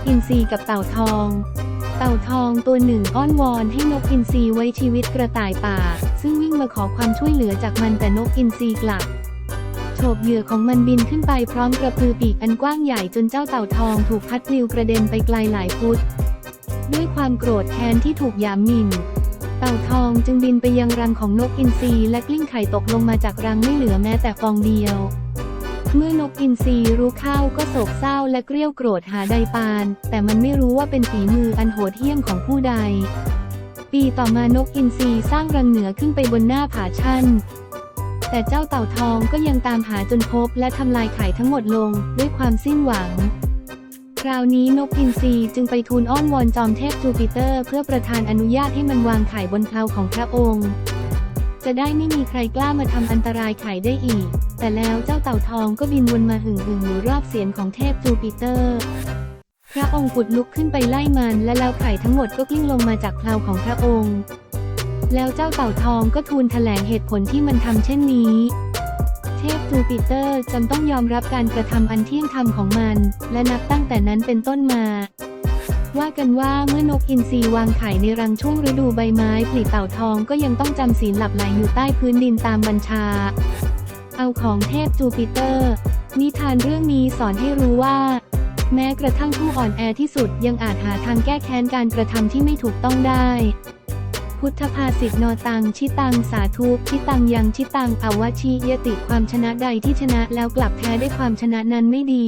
กอินทรีกับเต่าทอง เต่าทองตัวหนึ่งอ้อนวอนให้นกอินทรีไว้ชีวิตกระต่ายป่า ซึ่งวิ่งมาขอความช่วยเหลือจากมันแต่นกอินทรีกลับโฉบเหยื่อของมันบินขึ้นไปพร้อมกระพือปีกอันกว้างใหญ่จนเจ้าเต่าทองถูกพัดปลิวกระเด็นไปไกลหลายฟุต ด้วยความโกรธแค้นที่ถูกยามหมิ่นเต่าทองจึงบินไปยังรังของนกอินทรีและกลิ้งไข่ตกลงมาจากรังไม่เหลือแม้แต่ฟองเดียว เมื่อนกอินทรีรู้เข้าก็โศกเศร้าและเกรี้ยวโกรธหาไดปาน แต่มันไม่รู้ว่าเป็นฝีมืออันโหดเหี้ยมของผู้ใด ปีต่อมานกอินทรีสร้างรังเหนือขึ้นไปบนหน้าผาชันแต่เจ้าเต่าทองก็ยังตามหาจนพบและทำลายไข่ทั้งหมดลงด้วยความสิ้นหวังคราวนี้นกอินทรีจึงไปทูลอ้อนวอนจอมเทพจูปิเตอร์ เพื่อประทานอนุญาตให้มันวางไข่บนเพลาของพระองค์ จะได้ไม่มีใครกล้ามาทำอันตรายไข่ได้อีก แต่แล้วเจ้าเต่าทองก็บินวนมาหึ่งหึ่งอยู่รอบเสียนของเทพจูปิเตอร์ พระองค์กุดลุกขึ้นไปไล่มัน และแล้วไข่ทั้งหมดก็กลิ้งลงมาจากเพลาของพระองค์ แล้วเจ้าเต่าทองก็ทูลแถลงเหตุผลที่มันทำเช่นนี้เทพจูปิเตอร์จำต้องยอมรับการกระทำอันเที่ยงธรรมของมัน และนับตั้งแต่นั้นเป็นต้นมา ว่ากันว่าเมื่อนกอินทรีวางไข่ในรังช่วงฤดูใบไม้ผลิเต่าทองก็ยังต้องจำศีลหลับไหลอยู่ใต้พื้นดินตามบัญชา เอาของเทพจูปิเตอร์ นิทานเรื่องนี้สอนให้รู้ว่า แม้กระทั่งผู้อ่อนแอที่สุดยังอาจหาทางแก้แค้นการกระทำที่ไม่ถูกต้องได้ พุทธภาษิตนอตังชิตังสาธุชิตังยังชิตังอวชิยติความชนะใดที่ชนะแล้วกลับแพ้ได้วยความชนะนั้นไม่ดี